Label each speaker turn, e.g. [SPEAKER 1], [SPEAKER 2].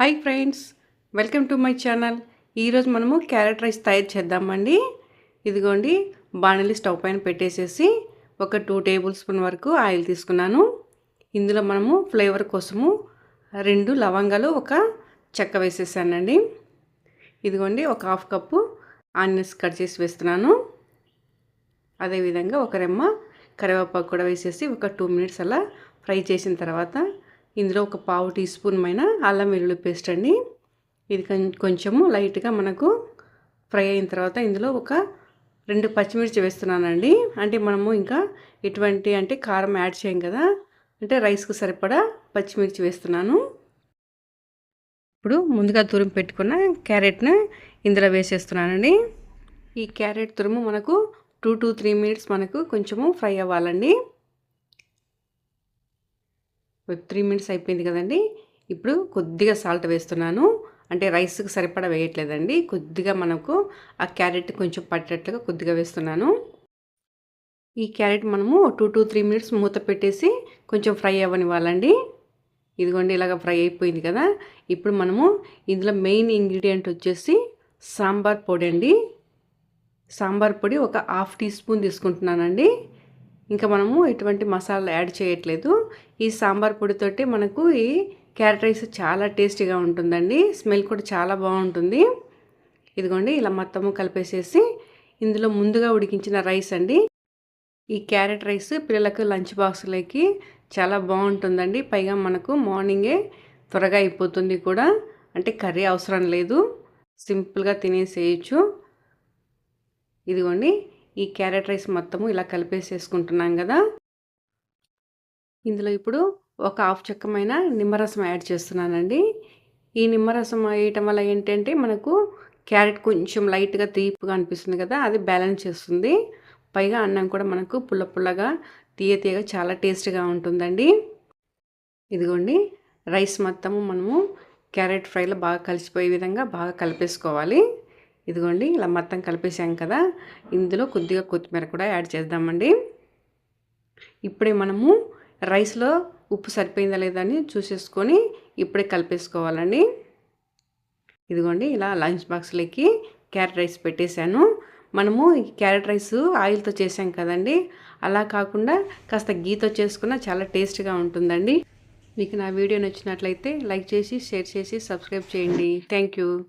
[SPEAKER 1] Hi friends welcome to my channel. ఈరోజు మనము carrot rice తయారు చేద్దామండి. ఇదిగోండి బాణలి స్టవ్ పైన పెట్టేసేసి ఒక టూ టేబుల్ స్పూన్ వరకు ఆయిల్ తీసుకున్నాను. ఇందులో మనము ఫ్లేవర్ కోసము రెండు లవంగాలు ఒక చెక్క వేసేసానండి. ఇదిగోండి ఒక హాఫ్ కప్పు ఆనియన్స్ కట్ చేసి వేస్తున్నాను. అదేవిధంగా ఒక రెమ్మ కరివేపాకు కూడా వేసేసి ఒక టూ మినిట్స్ అలా ఫ్రై చేసిన తర్వాత ఇందులో ఒక పావు టీ స్పూన్ పైన అల్లం వెల్లుల్లి పేస్ట్ అండి. ఇది కొంచెము లైట్గా మనకు ఫ్రై అయిన తర్వాత ఇందులో ఒక రెండు పచ్చిమిర్చి వేస్తున్నానండి. అంటే మనము ఇంకా ఎటువంటి అంటే కారం యాడ్ చేయం కదా. అంటే రైస్కు సరిపడా పచ్చిమిర్చి వేస్తున్నాను. ఇప్పుడు ముందుగా తురుము పెట్టుకున్న క్యారెట్ని ఇందులో వేసేస్తున్నానండి. ఈ క్యారెట్ తురుము మనకు టూ టు త్రీ మినిట్స్ మనకు కొంచెము ఫ్రై అవ్వాలండి. త్రీ మినిట్స్ అయిపోయింది కదండి. ఇప్పుడు కొద్దిగా సాల్ట్ వేస్తున్నాను. అంటే రైస్కి సరిపడా వేయట్లేదండి. కొద్దిగా మనకు ఆ క్యారెట్ కొంచెం పట్టేట్లుగా కొద్దిగా వేస్తున్నాను. ఈ క్యారెట్ మనము టూ టూ త్రీ మినిట్స్ మూత పెట్టేసి కొంచెం ఫ్రై అవ్వనివ్వాలండి. ఇదిగోండి ఇలాగ ఫ్రై అయిపోయింది కదా. ఇప్పుడు మనము ఇందులో మెయిన్ ఇంగ్రీడియంట్ వచ్చేసి సాంబార్ పొడి అండి. సాంబార్ పొడి ఒక హాఫ్ టీ స్పూన్ తీసుకుంటున్నానండి. ఇంకా మనము ఎటువంటి మసాలా యాడ్ చేయట్లేదు. ఈ సాంబార్ పొడితోటి మనకు ఈ క్యారెట్ రైస్ చాలా టేస్టీగా ఉంటుందండి. స్మెల్ కూడా చాలా బాగుంటుంది. ఇదిగోండి ఇలా మొత్తము కలిపేసేసి ఇందులో ముందుగా ఉడికించిన రైస్ అండి. ఈ క్యారెట్ రైస్ పిల్లలకు లంచ్ బాక్స్లోకి చాలా బాగుంటుందండి. పైగా మనకు మార్నింగే త్వరగా అయిపోతుంది కూడా. అంటే కర్రీ అవసరం లేదు. సింపుల్గా తినేసేయచ్చు. ఇదిగోండి ఈ క్యారెట్ రైస్ మొత్తము ఇలా కలిపేసేసుకుంటున్నాం కదా. ఇందులో ఇప్పుడు ఒక హాఫ్ చెక్కమైన నిమ్మరసం యాడ్ చేస్తున్నానండి. ఈ నిమ్మరసం వేయటం వల్ల ఏంటంటే మనకు క్యారెట్ కొంచెం లైట్గా తీపిగా అనిపిస్తుంది కదా అది బ్యాలెన్స్ చేస్తుంది. పైగా అన్నం కూడా మనకు పుల్ల పుల్లగా తీయ తీయగా చాలా టేస్ట్గా ఉంటుందండి. ఇదిగోండి రైస్ మొత్తము మనము క్యారెట్ ఫ్రైలో బాగా కలిసిపోయే విధంగా బాగా కలిపేసుకోవాలి. ఇదిగోండి ఇలా మొత్తం కలిపేసాం కదా. ఇందులో కొద్దిగా కొత్తిమీర కూడా యాడ్ చేద్దామండి. ఇప్పుడే మనము రైస్లో ఉప్పు సరిపోయిందా లేదా అని చూసేసుకొని ఇప్పుడే కలిపేసుకోవాలండి. ఇదిగోండి ఇలా లంచ్ బాక్స్లోకి క్యారెట్ రైస్ పెట్టేశాను. మనము క్యారెట్ రైస్ ఆయిల్తో చేసాం కదండి. అలా కాకుండా కాస్త గీతో చేసుకున్న చాలా టేస్ట్గా ఉంటుందండి. మీకు నా వీడియో నచ్చినట్లయితే లైక్ చేసి షేర్ చేసి సబ్స్క్రైబ్ చేయండి. Thank you.